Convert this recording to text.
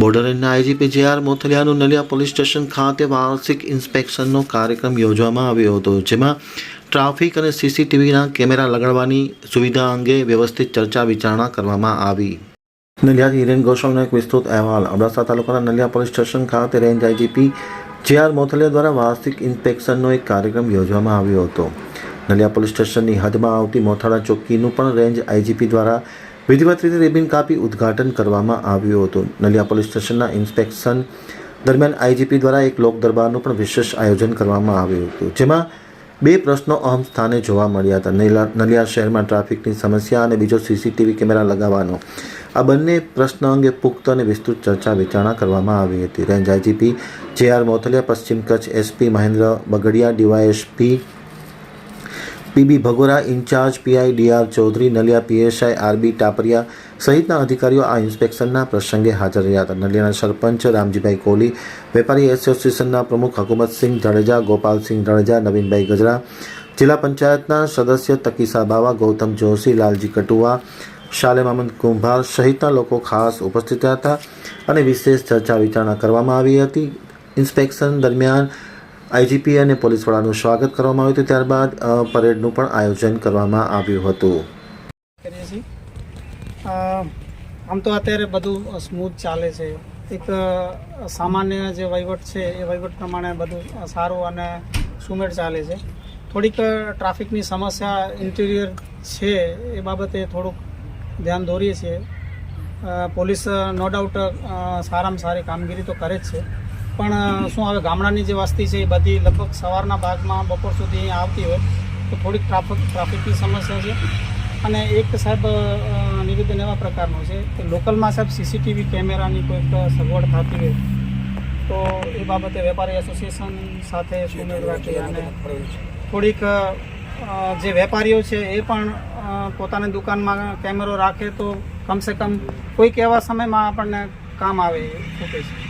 Border રેન્જના IGP J R મોથલિયાનું Naliya police station ખાતે વાર્ષિક ઇન્સ્પેક્શનનો કાર્યક્રમ યોજવામાં આવ્યો હતો, જેમાં ટ્રાફિક અને સીસીટીવીના કેમેરા લગાડવાની સુવિધા અંગે વ્યવસ્થિત ચર્ચા વિચારણા કરવામાં આવી. નલિયાથી હિરેન ગોસ્વામીનો એક વિસ્તૃત અહેવાલ. અબડાસા તાલુકાના નલિયા પોલીસ સ્ટેશન ખાતે range IGP J R Mothaliya દ્વારા વાર્ષિક ઇન્સ્પેક્શનનો એક કાર્યક્રમ યોજવામાં આવ્યો હતો. નલિયા પોલીસ સ્ટેશનની હદમાં આવતી મોથાળા ચોકીનું પણ રેન્જ આઈજીપી દ્વારા વિધિવત રીતે રિબિન કાપી ઉદ્ઘાટન કરવામાં આવ્યું હતું. નલિયા પોલીસ સ્ટેશનના ઇન્સ્પેક્શન દરમિયાન આઈજીપી દ્વારા એક લોક દરબારનું પણ વિશેષ આયોજન કરવામાં આવ્યું હતું, જેમાં બે પ્રશ્નો અહમ સ્થાને જોવા મળ્યા હતા. નલિયા શહેરમાં ટ્રાફિકની સમસ્યા અને બીજો સીસીટીવી કેમેરા લગાવવાનો. આ બંને પ્રશ્ન અંગે પુખ્ત અને વિસ્તૃત ચર્ચા વિચારણા કરવામાં આવી હતી. Range IGP J R Mothaliya, પશ્ચિમ Kutch SP Mahendra Bagadiya, DYSP PB Bhagora in-charge PI DR Chaudhary Naliya PSI RB Tapariya સહિતના અધિકારીઓ આ ઇન્સ્પેક્શનના પ્રસંગે હાજર રહ્યા હતા. નલિયાના સરપંચ રામજીભાઈ કોહલી, વેપારી એસોસિએશનના પ્રમુખ હકુમતસિંહ જાડેજા ગોપાલસિંહ જાડેજા નવીનભાઈ ગજરા, જિલ્લા પંચાયતના સદસ્ય તકીસા બાવા, ગૌતમ જોશી, લાલજી કટુઆ શાલે મામદ કુંભાર સહિતના લોકો ખાસ ઉપસ્થિત હતા અને વિશેષ ચર્ચા વિચારણા કરવામાં આવી હતી. ઇન્સ્પેક્શન દરમિયાન આઈજીપી અને પોલીસ વડાનું સ્વાગત કરવામાં આવ્યું હતું. ત્યારબાદ પરેડનું પણ આયોજન કરવામાં આવ્યું હતું. આમ તો અત્યારે બધું સ્મૂથ ચાલે છે. એક સામાન્ય જે વહીવટ છે, એ વહીવટ પ્રમાણે બધું સારું અને સુમેળ ચાલે છે. થોડીક ટ્રાફિકની સમસ્યા ઇન્ટિરિયર છે, એ બાબતે થોડુંક ધ્યાન દોરીએ છીએ. પોલીસ નો ડાઉટ સારામાં સારી કામગીરી તો કરે જ છે. પણ શું હવે ગામડાની જે વસ્તી છે એ બધી લગભગ સવારના ભાગમાં બપોર સુધી અહીંયા આવતી હોય. તો થોડીક ટ્રાફિક, ટ્રાફિકની સમસ્યા છે. અને એક સાહેબ નિવેદન એવા પ્રકારનું છે કે લોકલમાં સાહેબ સીસીટીવી કેમેરાની કોઈક સગવડ થતી હોય, તો એ બાબતે વેપારી એસોસિએશન સાથે સુમેળ અને થોડીક જે વેપારીઓ છે એ પણ પોતાની દુકાનમાં કેમેરો રાખે તો કમસે કમ કોઈક એવા સમયમાં આપણને કામ આવે એ ખૂટે છે.